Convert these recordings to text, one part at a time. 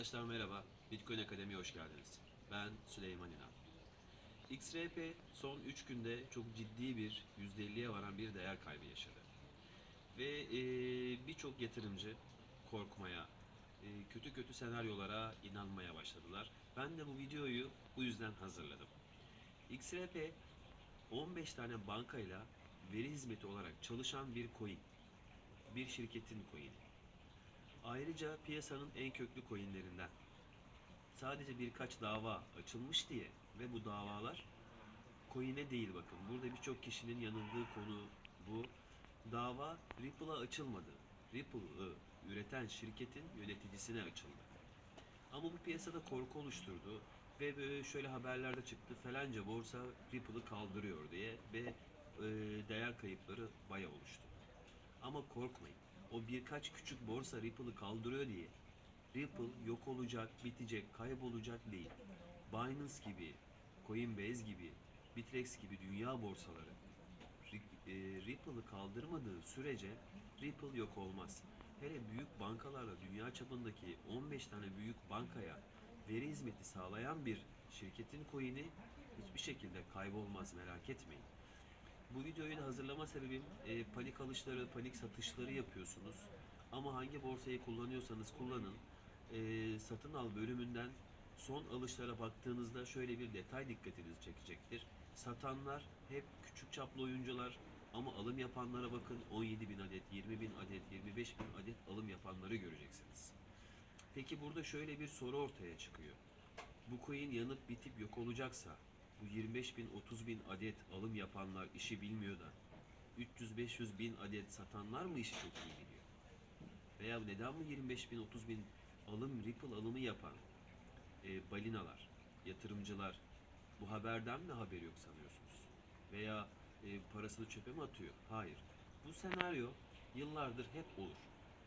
Arkadaşlar merhaba, Bitcoin Akademi'ye hoş geldiniz. Ben Süleyman İnan. XRP son 3 günde çok ciddi bir %50'ye varan bir değer kaybı yaşadı. Ve e, birçok yatırımcı korkmaya, e, kötü kötü senaryolara inanmaya başladılar. Ben de bu videoyu bu yüzden hazırladım. XRP 15 tane bankayla veri hizmeti olarak çalışan bir coin. Bir şirketin coin'i. Ayrıca piyasanın en köklü coinlerinden. Sadece birkaç dava açılmış diye ve bu davalar coin'e değil bakın. Burada birçok kişinin yanıldığı konu bu. Dava Ripple'a açılmadı. Ripple'ı üreten şirketin yöneticisine açıldı. Ama bu piyasada korku oluşturdu ve böyle şöyle haberlerde çıktı falanca borsa Ripple'ı kaldırıyor diye ve e, değer kayıpları bayağı oluştu. Ama korkmayın. O birkaç küçük borsa Ripple'ı kaldırıyor diye Ripple yok olacak, bitecek, kaybolacak değil. Binance gibi, Coinbase gibi, Bitrex gibi dünya borsaları e, Ripple'ı kaldırmadığı sürece Ripple yok olmaz. Hele büyük bankalarla dünya çapındaki 15 tane büyük bankaya veri hizmeti sağlayan bir şirketin coin'i hiçbir şekilde kaybolmaz merak etmeyin. Bu videoyu da hazırlama sebebim e, panik alışları, panik satışları yapıyorsunuz. Ama hangi borsayı kullanıyorsanız kullanın. E, satın al bölümünden son alışlara baktığınızda şöyle bir detay dikkatinizi çekecektir. Satanlar hep küçük çaplı oyuncular ama alım yapanlara bakın 17 bin adet, 20 bin adet, 25 bin adet alım yapanları göreceksiniz. Peki burada şöyle bir soru ortaya çıkıyor. Bu coin yanıp bitip yok olacaksa bu 25 bin 30 bin adet alım yapanlar işi bilmiyor da 300-500 bin adet satanlar mı işi çok iyi biliyor? Veya neden bu 25 bin 30 bin alım Ripple alımı yapan e, balinalar, yatırımcılar bu haberden mi haberi yok sanıyorsunuz? Veya e, parasını çöpe mi atıyor? Hayır. Bu senaryo yıllardır hep olur.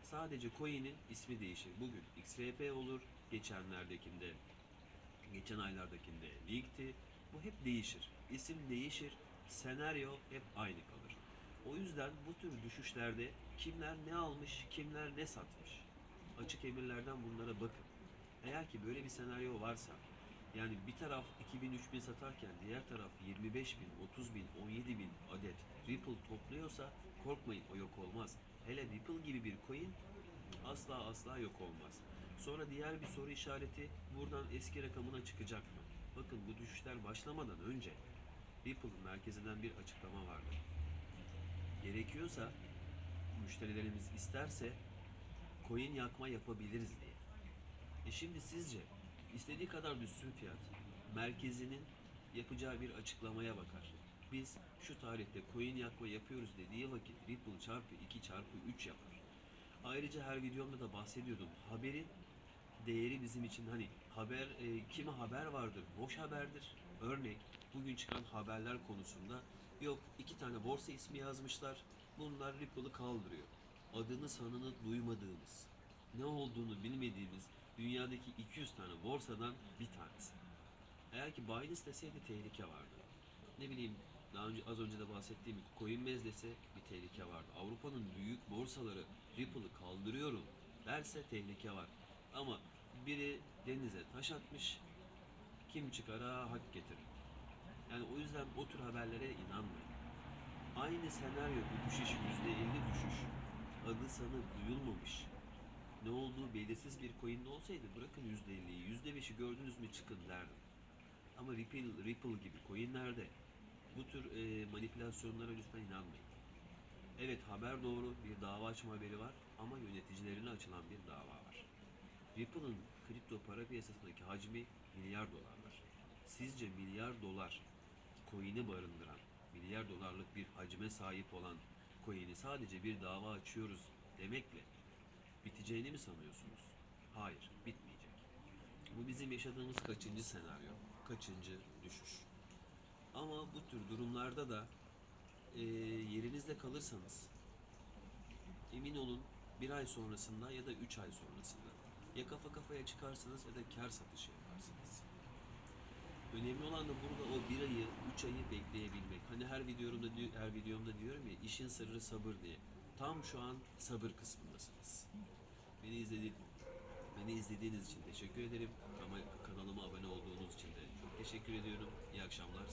Sadece coin'in ismi değişir. Bugün XRP olur, geçenlerdekinde geçen aylardakinde ligti. Bu hep değişir. İsim değişir, senaryo hep aynı kalır. O yüzden bu tür düşüşlerde kimler ne almış, kimler ne satmış. Açık emirlerden bunlara bakın. Eğer ki böyle bir senaryo varsa, yani bir taraf 2000-3000 satarken diğer taraf 25 bin, 30 bin, 17 bin adet Ripple topluyorsa korkmayın o yok olmaz. Hele Ripple gibi bir coin asla asla yok olmaz. Sonra diğer bir soru işareti buradan eski rakamına çıkacak mı? Bakın bu düşüşler başlamadan önce Ripple'ın merkezinden bir açıklama vardı. Gerekiyorsa müşterilerimiz isterse coin yakma yapabiliriz diye. E şimdi sizce istediği kadar düşsün fiyat merkezinin yapacağı bir açıklamaya bakar. Biz şu tarihte coin yakma yapıyoruz dediği vakit Ripple çarpı 2 çarpı 3 yapar. Ayrıca her videomda da bahsediyordum. Haberin değeri bizim için hani haber e, kime haber vardır boş haberdir. Örnek bugün çıkan haberler konusunda yok iki tane borsa ismi yazmışlar. Bunlar Ripple'ı kaldırıyor. Adını sanını duymadığımız, ne olduğunu bilmediğimiz dünyadaki 200 tane borsadan bir tanesi. Eğer ki Binance deseydi tehlike vardı. Ne bileyim daha önce az önce de bahsettiğim Coinbase dese bir tehlike vardı. Avrupa'nın büyük borsaları Ripple'ı kaldırıyorum derse tehlike var. Ama biri denize taş atmış, kim çıkara hak getirir. Yani o yüzden o tür haberlere inanmayın. Aynı senaryo bu düşüş %50 düşüş. Adı sanı duyulmamış. Ne olduğu belirsiz bir coin'de olsaydı bırakın %50'yi, %5'i gördünüz mü çıkın derdim. Ama Ripple, Ripple gibi coinlerde bu tür e, manipülasyonlara lütfen inanmayın. Evet haber doğru bir dava açma haberi var ama yöneticilerine açılan bir dava var. Ripple'ın kripto para piyasasındaki hacmi milyar dolarlar. Sizce milyar dolar coin'i barındıran, milyar dolarlık bir hacme sahip olan coin'i sadece bir dava açıyoruz demekle biteceğini mi sanıyorsunuz? Hayır, bitmeyecek. Bu bizim yaşadığımız kaçıncı senaryo, kaçıncı düşüş. Ama bu tür durumlarda da e, yerinizde kalırsanız emin olun bir ay sonrasında ya da üç ay sonrasında ya kafa kafaya çıkarsınız ya da kar satışı yaparsınız. Önemli olan da burada o bir ayı, üç ayı bekleyebilmek. Hani her videomda her videomda diyorum ya işin sırrı sabır diye. Tam şu an sabır kısmındasınız. Beni izledi, Beni izlediğiniz için teşekkür ederim. Ama kanalıma abone olduğunuz için de çok teşekkür ediyorum. İyi akşamlar.